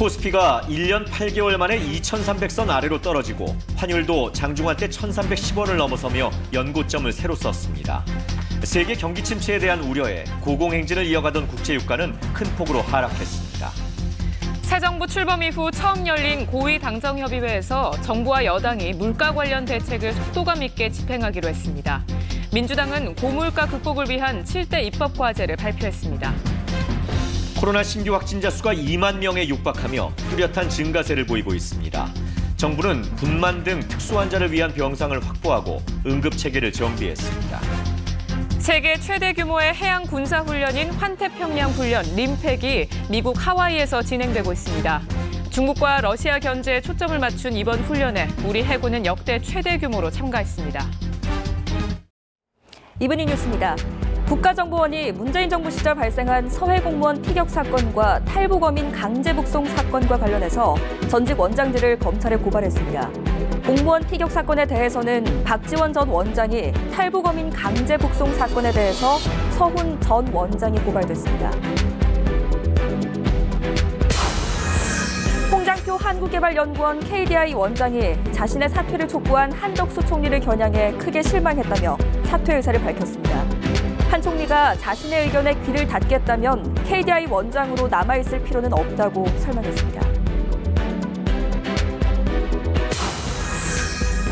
코스피가 1년 8개월 만에 2,300선 아래로 떨어지고 환율도 장중한 때 1,310원을 넘어서며 연고점을 새로 썼습니다. 세계 경기 침체에 대한 우려에 고공행진을 이어가던 국제유가는 큰 폭으로 하락했습니다. 새 정부 출범 이후 처음 열린 고위 당정협의회에서 정부와 여당이 물가 관련 대책을 속도감 있게 집행하기로 했습니다. 민주당은 고물가 극복을 위한 7대 입법 과제를 발표했습니다. 코로나 신규 확진자 수가 2만 명에 육박하며 뚜렷한 증가세를 보이고 있습니다. 정부는 분만 등 특수 환자를 위한 병상을 확보하고 응급 체계를 정비했습니다. 세계 최대 규모의 해양 군사 훈련인 환태평양 훈련 림팩이 미국 하와이에서 진행되고 있습니다. 중국과 러시아 견제에 초점을 맞춘 이번 훈련에 우리 해군은 역대 최대 규모로 참가했습니다. 이분이 뉴스입니다. 국가정보원이 문재인 정부 시절 발생한 서해 공무원 피격 사건과 탈북어민 강제 북송 사건과 관련해서 전직 원장들을 검찰에 고발했습니다. 공무원 피격 사건에 대해서는 박지원 전 원장이 탈북어민 강제 북송 사건에 대해서 서훈 전 원장이 고발됐습니다. 홍장표 한국개발연구원 KDI 원장이 자신의 사퇴를 촉구한 한덕수 총리를 겨냥해 크게 실망했다며 사퇴 의사를 밝혔습니다. 한 총리가 자신의 의견에 귀를 닫겠다면 KDI 원장으로 남아있을 필요는 없다고 설명했습니다.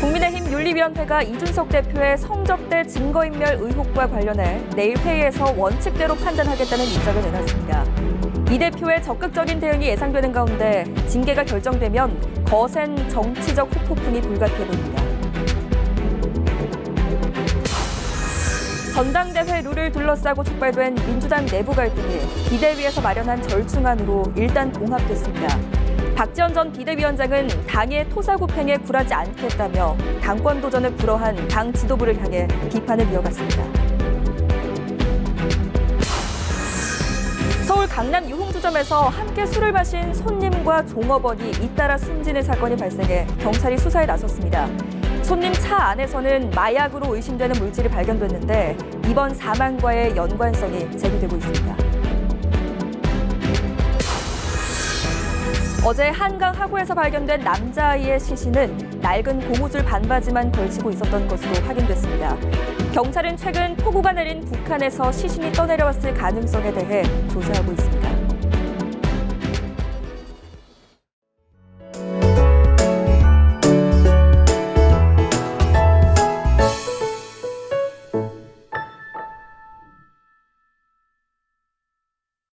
국민의힘 윤리위원회가 이준석 대표의 성접대 증거인멸 의혹과 관련해 내일 회의에서 원칙대로 판단하겠다는 입장을 내놨습니다. 이 대표의 적극적인 대응이 예상되는 가운데 징계가 결정되면 거센 정치적 후폭풍이 불가피해 보입니다. 전당대회 룰을 둘러싸고 촉발된 민주당 내부 갈등이 비대위에서 마련한 절충안으로 일단 봉합됐습니다. 박지원 전 비대위원장은 당의 토사구팽에 굴하지 않겠다며 당권 도전을 불허한 당 지도부를 향해 비판을 이어갔습니다. 서울 강남 유흥주점에서 함께 술을 마신 손님과 종업원이 잇따라 숨지는 사건이 발생해 경찰이 수사에 나섰습니다. 손님 차 안에서는 마약으로 의심되는 물질이 발견됐는데 이번 사망과의 연관성이 제기되고 있습니다. 어제 한강 하구에서 발견된 남자아이의 시신은 낡은 고무줄 반바지만 걸치고 있었던 것으로 확인됐습니다. 경찰은 최근 폭우가 내린 북한에서 시신이 떠내려왔을 가능성에 대해 조사하고 있습니다.